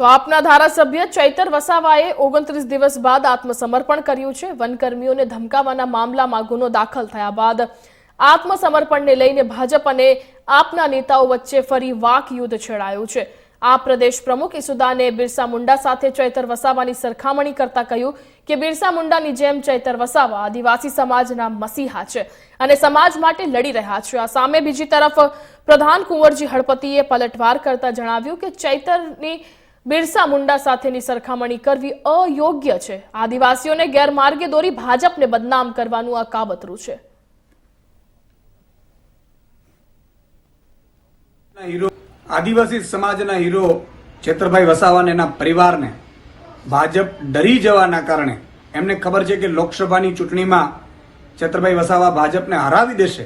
તો આપના ધારાસભ્ય ચૈતર વસાવાએ ઓગણત્રીસ દિવસ બાદ આત્મસમર્પણ કર્યું છે. વનકર્મીઓને ધમકાવાના મામલામાં ગુનો દાખલ થયા બાદ આત્મસમર્પણને લઈને ભાજપ અને આપના નેતાઓ વચ્ચે ફરી વાક યુદ્ધ છેડાયું છે. આ પ્રદેશ પ્રમુખ ઈસુદાને બિરસા મુંડા સાથે ચૈતર વસાવાની સરખામણી કરતા કહ્યું કે બિરસા મુંડાની જેમ ચૈતર વસાવા આદિવાસી સમાજના મસીહા છે અને સમાજ માટે લડી રહ્યા છે. આ સામે બીજી તરફ પ્રધાન કુંવરજી હળપતિએ પલટવાર કરતા જણાવ્યું કે ચૈતરની બિરસા મુંડા સાથેની સરખામણી કરવી અયોગ્ય છે. આદિવાસીઓને ગેરમાર્ગે દોરી ભાજપને બદનામ કરવાનું આ કાબતરું છે. આદિવાસી સમાજના હીરો છેતરભાઈ વસાવા અને એના પરિવારને ભાજપ ડરી જવાના કારણે એમને ખબર છે કે લોકસભાની ચૂંટણીમાં છેતરભાઈ વસાવા ભાજપને હરાવી દેશે.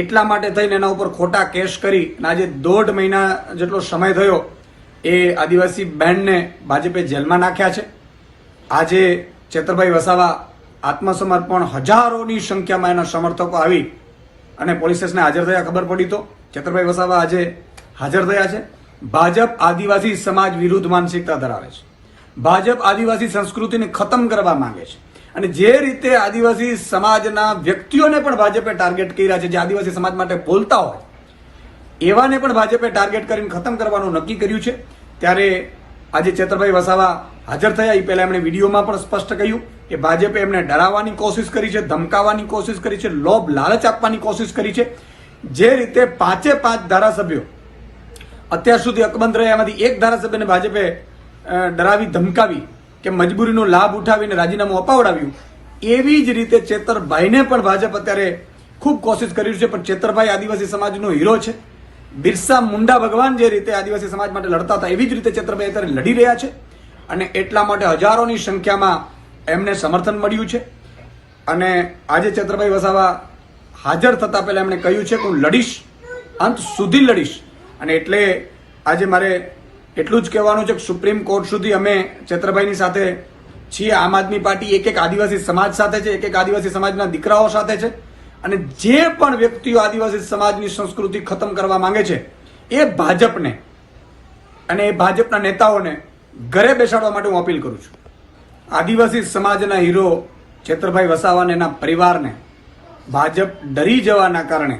એટલા માટે થઈને એના ઉપર ખોટા કેસ કરી અને આજે દોઢ મહિના જેટલો સમય થયો એ આદિવાસી બેન્ડને ભાજપે જેલમાં નાખ્યા છે. આજે ચેતરભાઈ વસાવા આત્મસમર્પણ હજારોની સંખ્યામાં એના સમર્થકો આવી અને પોલીસ સ્ટેશને હાજર થયા ખબર પડી તો ચેતરભાઈ વસાવા આજે હાજર થયા છે. ભાજપ આદિવાસી સમાજ વિરુદ્ધ માનસિકતા ધરાવે છે. ભાજપ આદિવાસી સંસ્કૃતિને ખતમ કરવા માંગે છે. અને જે રીતે આદિવાસી સમાજના વ્યક્તિઓને પણ ભાજપે ટાર્ગેટ કર્યા છે, જે આદિવાસી સમાજ માટે બોલતા હોય, એવાને પણ ભાજપે ટાર્ગેટ કરીને ખતમ કરવાનું નક્કી કર્યું છે. ત્યારે આજે ચેતરભાઈ વસાવા હાજર થયા. એ પહેલાં એમણે વિડીયોમાં પણ સ્પષ્ટ કહ્યું કે ભાજપે એમને ડરાવવાની કોશિશ કરી છે, ધમકાવવાની કોશિશ કરી છે, લોભ લાલચ આપવાની કોશિશ કરી છે. જે રીતે પાંચે પાંચ ધારાસભ્યો અત્યાર સુધી અકબંધ રહ્યા, એમાંથી એક ધારાસભ્યને ભાજપે ડરાવી, ધમકાવી કે મજબૂરીનો લાભ ઉઠાવીને રાજીનામું અપાવડાવ્યું. એવી જ રીતે ચેતરભાઈને પણ ભાજપ અત્યારે ખૂબ કોશિશ કરી છે. પણ ચેતરભાઈ આદિવાસી સમાજનો હીરો છે. બિરસા મુંડા ભગવાન જે રીતે આદિવાસી સમાજ માટે લડતા હતા, એવી જ રીતે ચેત્રભાઈ અત્યારે લડી રહ્યા છે અને એટલા માટે હજારોની સંખ્યામાં એમને સમર્થન મળ્યું છે. અને આજે ચેતરભાઈ વસાવા હાજર થતા પહેલાં એમણે કહ્યું છે કે હું લડીશ, અંત સુધી લડીશ. અને એટલે આજે મારે એટલું જ કહેવાનું છે કે સુપ્રીમ કોર્ટ સુધી અમે ચેતરભાઈની સાથે છીએ. આમ આદમી પાર્ટી એક એક આદિવાસી સમાજ સાથે છે, એક એક આદિવાસી સમાજના દીકરાઓ સાથે છે. અને જે પણ વ્યક્તિઓ આદિવાસી સમાજની સંસ્કૃતિ ખતમ કરવા માંગે છે, એ ભાજપને અને એ ભાજપના નેતાઓને ઘરે બેસાડવા માટે હું અપીલ કરું છું. આદિવાસી સમાજના હીરો છેતરભાઈ વસાવાને, એના પરિવારને ભાજપ ડરી જવાના કારણે